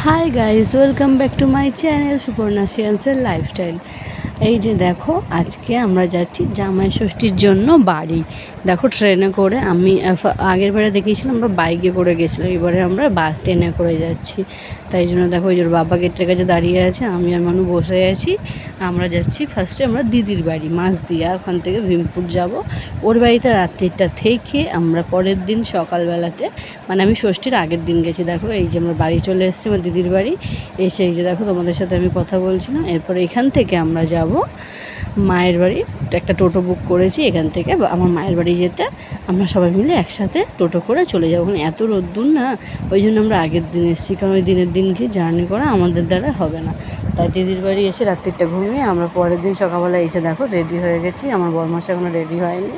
Hi guys welcome back to my channel Suparna সিয়ান্সের lifestyle এই যে দেখো, আজকে আমরা যাচ্ছি জামাই ষষ্ঠীর জন্য বাড়ি। দেখো, ট্রেনে করে আমি আগের বারে দেখিয়েছিলাম, আমরা বাইকে করে গেছিলাম। এবারে আমরা বাস ট্রেনে করে যাচ্ছি। তাই জন্য দেখো, ওই যে ওর বাবা গেটের কাছে দাঁড়িয়ে আছে, আমি আর মানু বসে আছি। আমরা যাচ্ছি ফার্স্টে আমরা দিদির বাড়ি মাছ দিয়া ওখান থেকে ভীমপুর যাব। ওর বাড়িতে রাত্রিটা থেকে আমরা পরের দিন সকালবেলাতে মানে আমি ষষ্ঠীর আগের দিন গেছি। দেখো, এই যে আমরা বাড়ি চলে এসেছি আমার দিদির বাড়ি। এসে এই যে দেখো, তোমাদের সাথে আমি কথা বলছিলাম। এরপর এখান থেকে আমরা যাব মায়ের বাড়ি একটা টোটো বুক করেছি এখান থেকে আমার মায়ের বাড়ি যেতে। আমরা সবাই মিলে একসাথে টোটো করে চলে যাব। ওখানে এত রোদ্দুর না, ওই জন্য আমরা আগের দিন এসেছি, কারণ ওই দিনের দিন গিয়ে জার্নি করা আমাদের দ্বারা হবে না। তাই দিদির বাড়ি এসে রাত্রিটা ঘুমিয়ে আমরা পরের দিন সকালবেলা এসে দেখো রেডি হয়ে গেছি। আমার বরমাস এখনও রেডি হয়নি।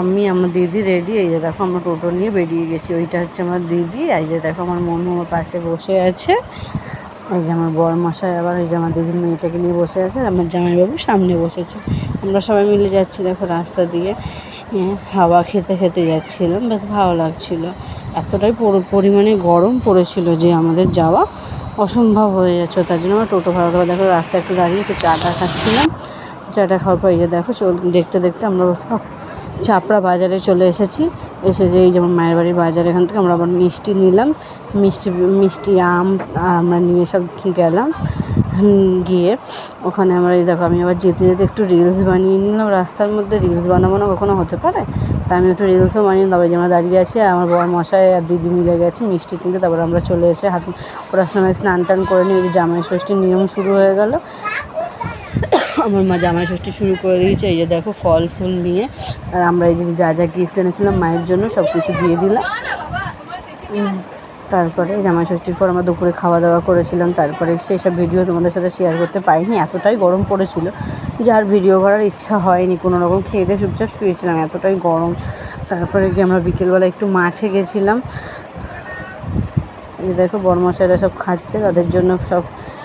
আমি, আমার দিদি রেডি। এই যে দেখো আমরা টোটো নিয়ে বেরিয়ে গেছি। ওইটা হচ্ছে আমার দিদি। এই যে দেখো আমার মনু আমার পাশে বসে আছে। এই যে আমার বর মশাই আবার এই যে আমার দিদির মেয়েটাকে নিয়ে বসে আছে আর আমার জামাইবাবু সামনে বসেছে। আমরা সবাই মিলে যাচ্ছি দেখো রাস্তা দিয়ে। হ্যাঁ, হাওয়া খেতে খেতে যাচ্ছিলাম বেশ ভালো লাগছিল। এতটাই পরিমাণে গরম পড়েছিল যে আমাদের যাওয়া অসম্ভব হয়ে যাচ্ছে। তার জন্য আমরা টোটো ভাড়া করে দেখো রাস্তায় একটু দাঁড়িয়ে একটু চাটা খাচ্ছিলাম। চাটা খাওয়ার পর এই যে দেখো দেখতে দেখতে আমরা চাপড়া বাজারে চলে এসেছি। এসে যে এই যেমন মায়ের বাড়ির বাজার, এখান থেকে আমরা আবার মিষ্টি নিলাম। মিষ্টি মিষ্টি আম আমরা নিয়ে সব গেলাম গিয়ে। ওখানে আমরা এই দেখো, আমি আবার যেতে যেতে একটু রিলস বানিয়ে নিলাম। রাস্তার মধ্যে রিলস বানাবো না কখনো হতে পারে? তা আমি একটু রিলসও বানিয়ে তারপরে যে আমরা দাঁড়িয়ে আছি আমার বর মশাই আর দিদি মিলে গেছে মিষ্টি কিনতে। তারপরে আমরা চলে এসে হাত ওরা সময় স্নান টান করে নিয়ে জামাই ষষ্ঠীর নিয়ম শুরু হয়ে গেল। আমার মা জামাই ষষ্ঠী শুরু করে দিয়েছে, এই যে দেখো ফল ফুল নিয়ে। আর আমরা এই যে যা যা গিফট এনেছিলাম মায়ের জন্য সব কিছু দিয়ে দিলাম। তারপরে জামাই ষষ্ঠীর পর আমরা দুপুরে খাওয়া দাওয়া করেছিলাম। তারপরে সেসব ভিডিও তোমাদের সাথে শেয়ার করতে পারিনি, এতটাই গরম পড়েছিল। যে আর ভিডিও করার ইচ্ছা হয়নি, কোনো রকম খেয়ে দিয়ে চুপচাপ শুয়েছিলাম, এতটাই গরম। তারপরে গিয়ে আমরা বিকেলবেলা একটু মাঠে গেছিলাম। এই দেখো বড়মশাইরা সব খাচ্ছে, তাদের জন্য সব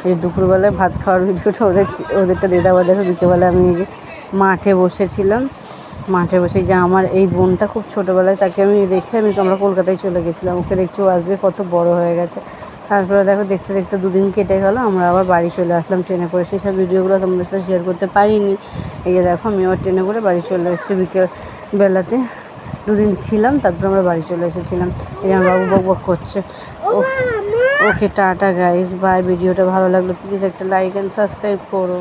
এই দুপুরবেলায় ভাত খাওয়ার ভিডিওটা ওদের ওদেরটা দিয়ে দেওয়া দেখো বিকেলবেলা আমি যে মাঠে বসেছিলাম। মাঠে বসে যে আমার এই বোনটা খুব ছোটোবেলায় তাকে আমি রেখে আমি আমরা কলকাতায় চলে গেছিলাম। ওকে দেখছি ও আজকে কত বড় হয়ে গেছে। তারপরে দেখো দেখতে দেখতে দুদিন কেটে গেল, আমরা আবার বাড়ি চলে আসলাম ট্রেনে করে। সেই সব ভিডিওগুলো তোমাদের সাথে শেয়ার করতে পারিনি। এই যে দেখো আমি আবার ট্রেনে করে বাড়ি চলে এসেছি বিকেল বেলাতে দুদিন ছিলাম তারপর আমরা বাড়ি চলে এসেছিলাম। এই যে আমার বাবু বক বক করছে। ওকে টাটা গাইস বাই ভিডিওটা ভালো লাগল প্লিজ একটা লাইক অ্যান্ড সাবস্ক্রাইব করো।